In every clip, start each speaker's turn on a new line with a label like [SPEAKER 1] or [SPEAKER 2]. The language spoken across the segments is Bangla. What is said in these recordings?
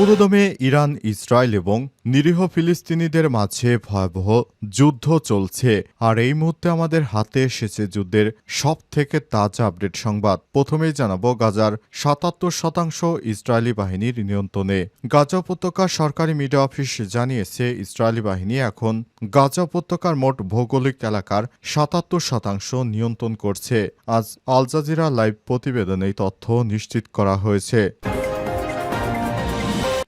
[SPEAKER 1] পুরোদমে ইরান, ইসরায়েল এবং নিরীহ ফিলিস্তিনিদের মাঝে ভয়াবহ যুদ্ধ চলছে। আর এই মুহূর্তে আমাদের হাতে এসেছে যুদ্ধের সব থেকে তাজা আপডেট সংবাদ। প্রথমেই জানাব, গাজার সাতাত্তর শতাংশ ইসরায়েলি বাহিনীর নিয়ন্ত্রণে। গাজা উপত্যকার সরকারি মিডিয়া অফিস জানিয়েছে, ইসরায়েলি বাহিনী এখন গাজা উপত্যকার মোট ভৌগোলিক এলাকার সাতাত্তর শতাংশ নিয়ন্ত্রণ করছে। আজ আল জাজিরা লাইভ প্রতিবেদনে তথ্য নিশ্চিত করা হয়েছে।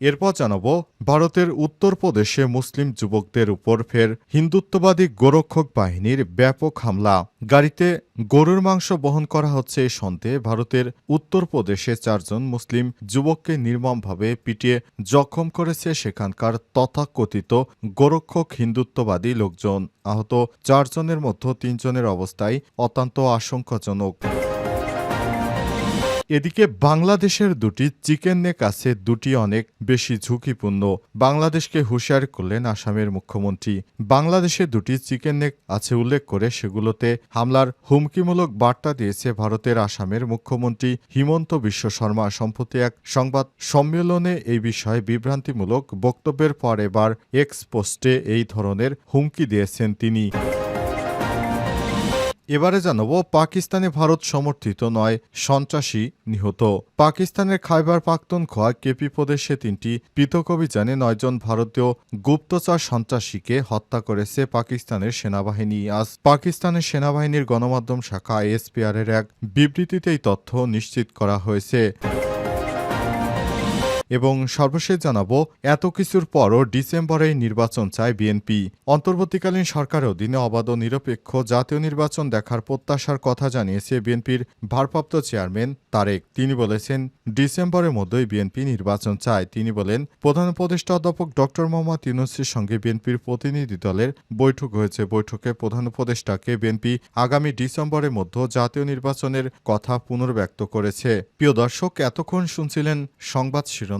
[SPEAKER 1] এরপর জানাব, ভারতের উত্তরপ্রদেশে মুসলিম যুবকদের উপর ফের হিন্দুত্ববাদী গোরক্ষক বাহিনীর ব্যাপক হামলা। গাড়িতে গরুর মাংস বহন করা হচ্ছে এই সন্দেহে ভারতের উত্তরপ্রদেশে চারজন মুসলিম যুবককে নির্মমভাবে পিটিয়ে জখম করেছে সেখানকার তথাকথিত গোরক্ষক হিন্দুত্ববাদী লোকজন। আহত চারজনের মধ্যে তিনজনের অবস্থায় অত্যন্ত আশঙ্কাজনক। এদিকে বাংলাদেশের দুটি চিকেন নেক আছে, দুটি অনেক বেশি ঝুঁকিপূর্ণ। বাংলাদেশকে হুঁশিয়ার করলেন আসামের মুখ্যমন্ত্রী। বাংলাদেশে দুটি চিকেন নেক আছে উল্লেখ করে সেগুলোতে হামলার হুমকিমূলক বার্তা দিয়েছে ভারতের আসামের মুখ্যমন্ত্রী হিমন্ত বিশ্ব শর্মা। সম্প্রতি এক সংবাদ সম্মেলনে এই বিষয়ে বিভ্রান্তিমূলক বক্তব্যের পর এবার এক্স পোস্টে এই ধরনের হুমকি দিয়েছেন তিনি। এবারে জানাব, পাকিস্তানে ভারত সমর্থিত নয়, সন্ত্রাসী নিহত। পাকিস্তানের খাইবার খোয়া কেপি প্রদেশে তিনটি পৃথক অভিযানে নয়জন ভারতীয় গুপ্তচর সন্ত্রাসীকে হত্যা করেছে পাকিস্তানের সেনাবাহিনী। আজ পাকিস্তানের সেনাবাহিনীর গণমাধ্যম শাখা এসপিআর এর এক বিবৃতিতে এই তথ্য নিশ্চিত করা হয়েছে। এবং সর্বশেষ জানাব, এত কিছুর পরও ডিসেম্বরেই নির্বাচন চায় বিএনপি। অন্তর্বর্তীকালীন সরকারের অধীনে অবাধ ও নিরপেক্ষ জাতীয় নির্বাচন দেখার প্রত্যাশার কথা জানিয়েছে বিএনপির ভারপ্রাপ্ত চেয়ারম্যান তারেক। তিনি বলেছেন, ডিসেম্বরের মধ্যেই বিএনপি নির্বাচন চায়। তিনি বলেন, প্রধান উপদেষ্টা অধ্যাপক ডক্টর মোহাম্মদ ইউনুসের সঙ্গে বিএনপির প্রতিনিধি দলের বৈঠক হয়েছে। বৈঠকে প্রধান উপদেষ্টাকে বিএনপি আগামী ডিসেম্বরের মধ্যে জাতীয় নির্বাচনের কথা পুনর্ব্যক্ত করেছে। প্রিয় দর্শক, এতক্ষণ শুনছিলেন সংবাদ শিরোনাম।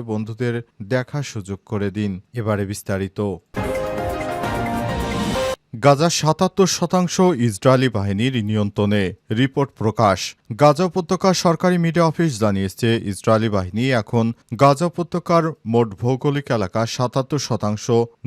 [SPEAKER 1] বন্ধুদের দেখা সুযোগ করে দিন। এবারে বিস্তারিত। গাজা সাতাত্তর শতাংশ ইসরায়েলি বাহিনীর নিয়ন্ত্রণে রিপোর্ট প্রকাশ। গাজা উপত্যকার সরকারি মিডিয়া অফিস জানিয়েছে, ইসরায়েলি বাহিনী এখন গাজা উপত্যকার মোট ভৌগোলিক এলাকা সাতাত্তর শতাংশ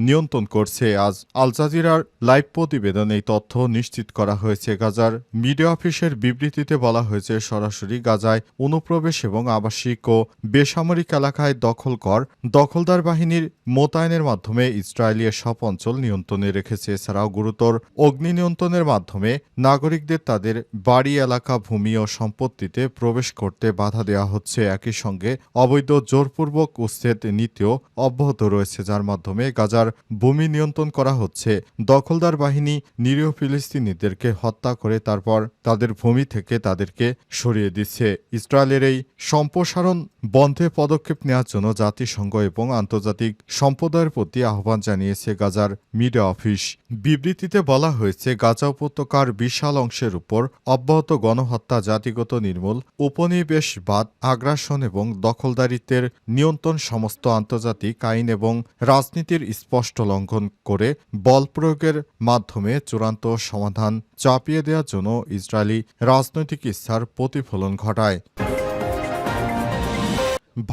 [SPEAKER 1] নিয়ন্ত্রণ করছে। আজ আল জাজিরার লাইভ প্রতিবেদনে এই তথ্য নিশ্চিত করা হয়েছে। গাজার মিডিয়া অফিসের বিবৃতিতে বলা হয়েছে, সরাসরি গাজায় অনুপ্রবেশ এবং আবাসিক ও বেসামরিক এলাকায় দখল কর, দখলদার বাহিনীর মোতায়েনের মাধ্যমে ইসরায়েলি সব অঞ্চল নিয়ন্ত্রণে রেখেছে। এছাড়াও গুরুতর অগ্নি নিয়ন্ত্রণের মাধ্যমে নাগরিকদের তাদের বাড়ি, এলাকা, ভূমি ও সম্পত্তিতে প্রবেশ করতে বাধা দেওয়া হচ্ছে। একই সঙ্গে অবৈধ জোরপূর্বক উচ্ছেদ নীতিও অব্যাহত রয়েছে, যার মাধ্যমে গাজার ভূমি নিয়ন্ত্রণ করা হচ্ছে। দখলদার বাহিনী নিরীহ ফিলিস্তিনিদেরকে হত্যা করে তারপর তাদের ভূমি থেকে তাদেরকে সরিয়ে দিচ্ছে। ইসরায়েলের এই সম্প্রসারণ বন্ধে পদক্ষেপ নেওয়ার জন্য জাতিসংঘ এবং আন্তর্জাতিক সম্প্রদায়ের প্রতি আহ্বান জানিয়েছে গাজার মিডিয়া অফিস। বিবৃতিতে বলা হয়েছে, গাজা উপত্যকার বিশাল অংশের উপর অব্যাহত গণহত্যা জাতিগত নির্মূল উপনিবেশবাদ আগ্রাসন এবং দখলদারিত্বের নিয়ন্ত্রণ সমস্ত আন্তর্জাতিক আইন এবং রাজনীতির স্পষ্ট লঙ্ঘন করে বল প্রয়োগের মাধ্যমে চূড়ান্ত সমাধান চাপিয়ে দেওয়ার জন্য ইসরায়েলি রাজনৈতিক ইচ্ছার প্রতিফলন ঘটায়।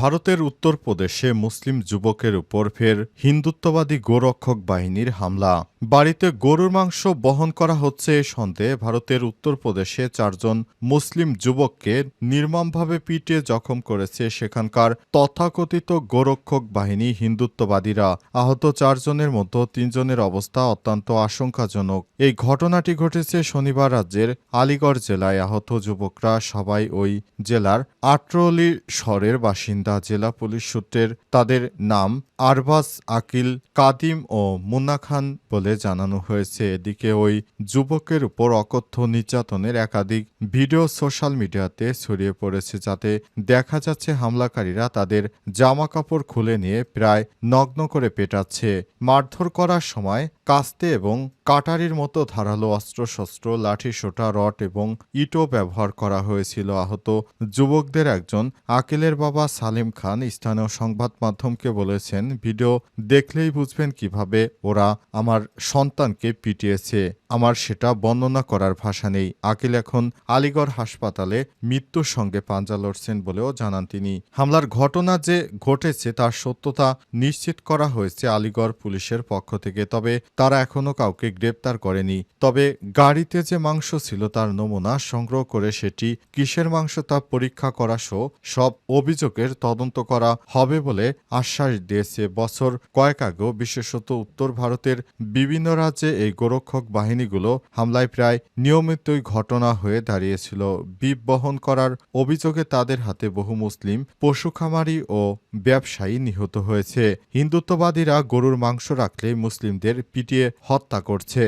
[SPEAKER 1] ভারতের উত্তরপ্রদেশে মুসলিম যুবকের উপর ফের হিন্দুত্ববাদী গোরক্ষক বাহিনীর হামলা। বাড়িতে গরুর মাংস বহন করা হচ্ছে এ সন্দেহে ভারতের উত্তরপ্রদেশে চারজন মুসলিম যুবককে নির্মমভাবে পিটিয়ে জখম করেছে সেখানকার তথাকথিত গোরক্ষক বাহিনী হিন্দুত্ববাদীরা। আহত চারজনের মধ্যে তিনজনের অবস্থা অত্যন্ত আশঙ্কাজনক। এই ঘটনাটি ঘটেছে শনিবার রাজ্যের আলিগড় জেলায়। আহত যুবকরা সবাই ওই জেলার আট্রলি শহরের বাসিন্দা। জেলা পুলিশ সূত্রের তাদের নাম আরবাস আকিল কাদিম ও মুন্না খান বলে জানানো হয়েছে। এদিকে ওই যুবকের উপর অকথ্য নির্যাতনের একাধিক ভিডিও সোশ্যাল মিডিয়াতে ছড়িয়ে পড়েছে, যাতে দেখা যাচ্ছে হামলাকারীরা তাদের জামা কাপড় খুলে নিয়ে প্রায় নগ্ন করে পেটাচ্ছে। মারধর করার সময় কাস্তে এবং কাটারির মতো ধারালো অস্ত্রশস্ত্র লাঠি সোটা রড এবং ইটও ব্যবহার করা হয়েছিল। আহত যুবকদের একজন আকিলের বাবা সালিম খান স্থানীয় সংবাদ মাধ্যমকে বলেছেন, ভিডিও দেখলেই বুঝবেন কীভাবে ওরা আমার সন্তানকে পিটিয়েছে। আমার সেটা বর্ণনা করার ভাষা নেই। আকিল এখন আলিগড় হাসপাতালে মৃত্যুর সঙ্গে পাঞ্জা লড়ছেন বলেও জানান তিনি। হামলার ঘটনা যে ঘটেছে তার সত্যতা নিশ্চিত করা হয়েছে আলিগড় পুলিশের পক্ষ থেকে। তবে তারা এখনও কাউকে গ্রেপ্তার করেনি। তবে গাড়িতে যে মাংস ছিল তার নমুনা সংগ্রহ করে সেটি কিসের মাংস তা পরীক্ষা করা সহ সব অভিযোগের তদন্ত করা হবে বলে আশ্বাস দিয়েছে বছর কয়েক আগেও, বিশেষত উত্তর ভারতের বিভিন্ন রাজ্যে এই গোরক্ষক বাহিনীগুলো হামলায় প্রায় নিয়মিতই ঘটনা হয়ে দাঁড়িয়েছিল। বিপ বহন করার অভিযোগে তাদের হাতে বহু মুসলিম পশু খামারি ও ব্যবসায়ী নিহত হয়েছে। হিন্দুত্ববাদীরা গরুর মাংস রাখলে মুসলিমদের পিটিয়ে হত্যা করছে।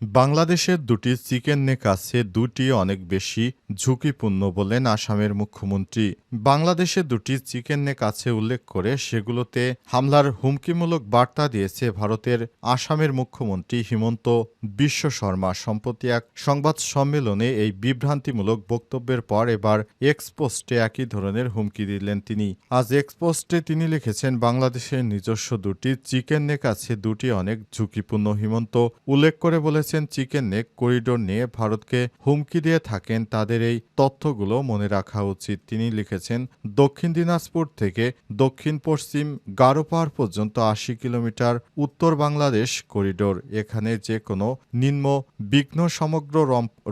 [SPEAKER 1] বাংলাদেশের দুটি চিকেন নেক আছে, দুটি অনেক বেশি ঝুঁকিপূর্ণ বলেন আসামের মুখ্যমন্ত্রী। বাংলাদেশে দুটি চিকেন নেক আছে উল্লেখ করে সেগুলোতে হামলার হুমকিমূলক বার্তা দিয়েছে ভারতের আসামের মুখ্যমন্ত্রী হিমন্ত বিশ্ব শর্মা। সম্প্রতি এক সংবাদ সম্মেলনে এই বিভ্রান্তিমূলক বক্তব্যের পর এবার এক্সপোস্টে একই ধরনের হুমকি দিলেন তিনি। আজ এক্সপোস্টে তিনি লিখেছেন, বাংলাদেশের নিজস্ব দুটি চিকেন নেক আছে, দুটি অনেক ঝুঁকিপূর্ণ হিমন্ত উল্লেখ করে বলেছেন চিকেন নেক করিডোর নিয়ে ভারতকে হুমকি দিয়ে থাকেন তাদের এই তথ্যগুলো মনে রাখা উচিত। তিনি লিখেছেন, দক্ষিণ দিনাজপুর থেকে দক্ষিণ পশ্চিম গারোপাহাড় পর্যন্ত আশি কিলোমিটার উত্তর বাংলাদেশ করিডোর। এখানে যে কোনো নিম্ন বিঘ্ন সমগ্র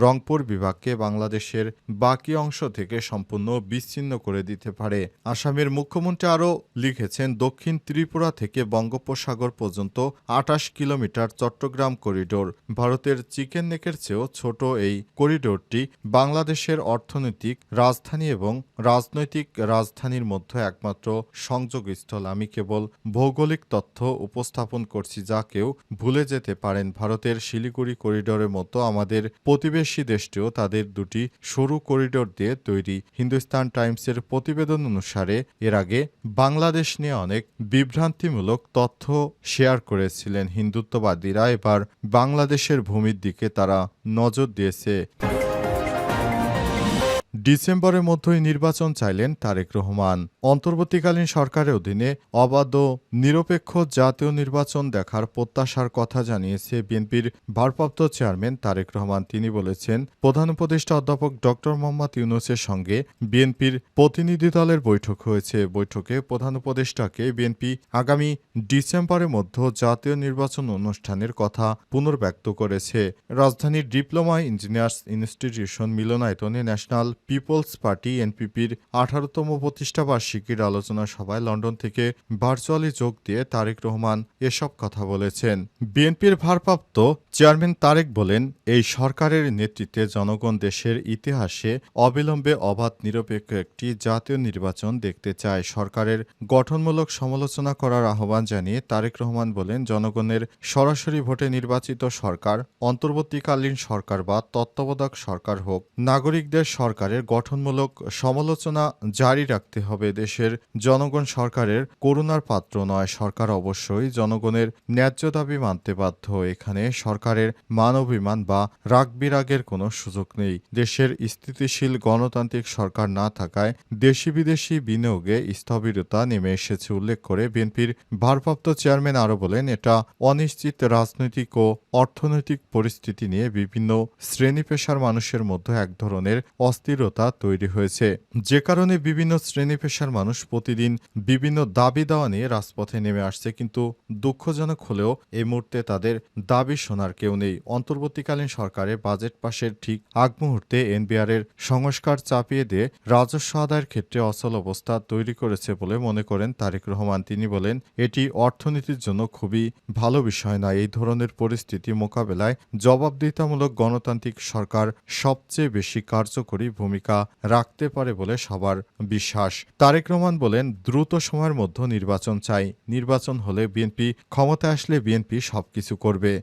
[SPEAKER 1] রংপুর বিভাগকে বাংলাদেশের বাকি অংশ থেকে সম্পূর্ণ বিচ্ছিন্ন করে দিতে পারে। আসামের মুখ্যমন্ত্রী আরও লিখেছেন, দক্ষিণ ত্রিপুরা থেকে বঙ্গোপসাগর পর্যন্ত আটাশ কিলোমিটার চট্টগ্রাম করিডোর। ভারতের চিকেন নেকের চেয়েও ছোট এই করিডোরটি বাংলাদেশের অর্থনৈতিক রাজধানী এবং রাজনৈতিক রাজধানীর মধ্যে একমাত্র সংযোগস্থল। আমি কেবল ভৌগোলিক তথ্য উপস্থাপন করছি যা কেউ ভুলে যেতে পারেন। ভারতের শিলিগুড়ি করিডোরের মতো আমাদের প্রতিবেশী দেশটিও তাদের দুটি সরু করিডোর দিয়ে তৈরি। হিন্দুস্তান টাইমসের প্রতিবেদন অনুসারে এর আগে বাংলাদেশ নিয়ে অনেক বিভ্রান্তিমূলক তথ্য শেয়ার করেছিলেন হিন্দুত্ববাদীরা। এবার বাংলাদেশের ভূমির দিকে তারা নজর দিয়েছে। ডিসেম্বরের মধ্যেই নির্বাচন চাইলেন তারেক রহমান। অন্তর্বর্তীকালীন সরকারের অধীনে অবাধ নিরপেক্ষ জাতীয় নির্বাচন দেখার প্রত্যাশার কথা জানিয়েছে বিএনপির ভারপ্রাপ্ত চেয়ারম্যান তারেক রহমান। তিনি বলেছেন, প্রধান উপদেষ্টা অধ্যাপক ড মোহাম্মদ ইউনুসের সঙ্গে বিএনপির প্রতিনিধি দলের বৈঠক হয়েছে। বৈঠকে প্রধান উপদেষ্টাকে বিএনপি আগামী ডিসেম্বরের মধ্যে জাতীয় নির্বাচন অনুষ্ঠানের কথা পুনর্ব্যক্ত করেছে। রাজধানীর ডিপ্লোমা ইঞ্জিনিয়ার্স ইনস্টিটিউশন মিলনায়তনে ন্যাশনাল পিপলস পার্টি, এনপিপির আঠারোতম প্রতিষ্ঠা বার্ষিকীর আলোচনা সভায় লন্ডন থেকে ভার্চুয়ালি যোগ দিয়ে তারেক রহমান এসব কথা বলেছেন। বিএনপির ভারপ্রাপ্ত চেয়ারম্যান তারেক বলেন, এই সরকারের নেতৃত্বে জনগণ দেশের ইতিহাসে অবিলম্বে অবাধ, নিরপেক্ষ একটি জাতীয় নির্বাচন দেখতে চায়। সরকারের গঠনমূলক সমালোচনা করার আহ্বান জানিয়ে তারেক রহমান বলেন, জনগণের সরাসরি ভোটে নির্বাচিত সরকার, অন্তর্বর্তীকালীন সরকার বা তত্ত্বাবধায়ক সরকার হোক, নাগরিকদের সরকারের গঠনমূলক সমালোচনা জারি রাখতে হবে দেশের জনগণ সরকারের করুণার পাত্র নয়। সরকার অবশ্যই জনগণের ন্যায্য দাবি মানতে বাধ্য। এখানে সরকারের মানবিমান বা রাগ বিরাগের কোনো সুযোগ নেই। দেশের স্থিতিশীল গণতান্ত্রিক সরকার না থাকায় দেশি বিদেশি বিনিয়োগে স্থবিরতা নেমে এসেছে, উল্লেখ করে বিএনপির ভারপ্রাপ্ত চেয়ারম্যান আরও বলেন, এটা অনিশ্চিত রাজনৈতিক ও অর্থনৈতিক পরিস্থিতি নিয়ে বিভিন্ন শ্রেণি পেশার মানুষের মধ্যে এক ধরনের অস্থিরতা তৈরি হয়েছে। যে কারণে বিভিন্ন শ্রেণি পেশার মানুষ প্রতিদিন বিভিন্ন দাবি দাওয়া নিয়ে রাজপথে নেমে আসছে, কিন্তু দুঃখজনক হলেও এই মুহূর্তে তাদের দাবি শোনার কেউ নেই। অন্তর্বর্তীকালীন সরকারের বাজেট পাশের ঠিক আগ মুহূর্তে এনবিআর এর সংস্কার চাপিয়ে দিয়ে রাজস্ব আদায়ের ক্ষেত্রে অচল অবস্থা তৈরি করেছে বলে মনে করেন তারেক রহমান। তিনি বলেন, এটি অর্থনীতির জন্য খুবই ভালো বিষয় নয়। এই ধরনের পরিস্থিতি মোকাবেলায় জবাবদিহিতামূলক গণতান্ত্রিক সরকার সবচেয়ে বেশি কার্যকরী ভূমিকা ভূমিকা রাখতে পারে বলে সবার বিশ্বাস। তারেক রহমান বলেন, দ্রুত সময়ের মধ্যে নির্বাচন চাই। নির্বাচন হলে বিএনপি ক্ষমতায় আসলে বিএনপি সবকিছু করবে।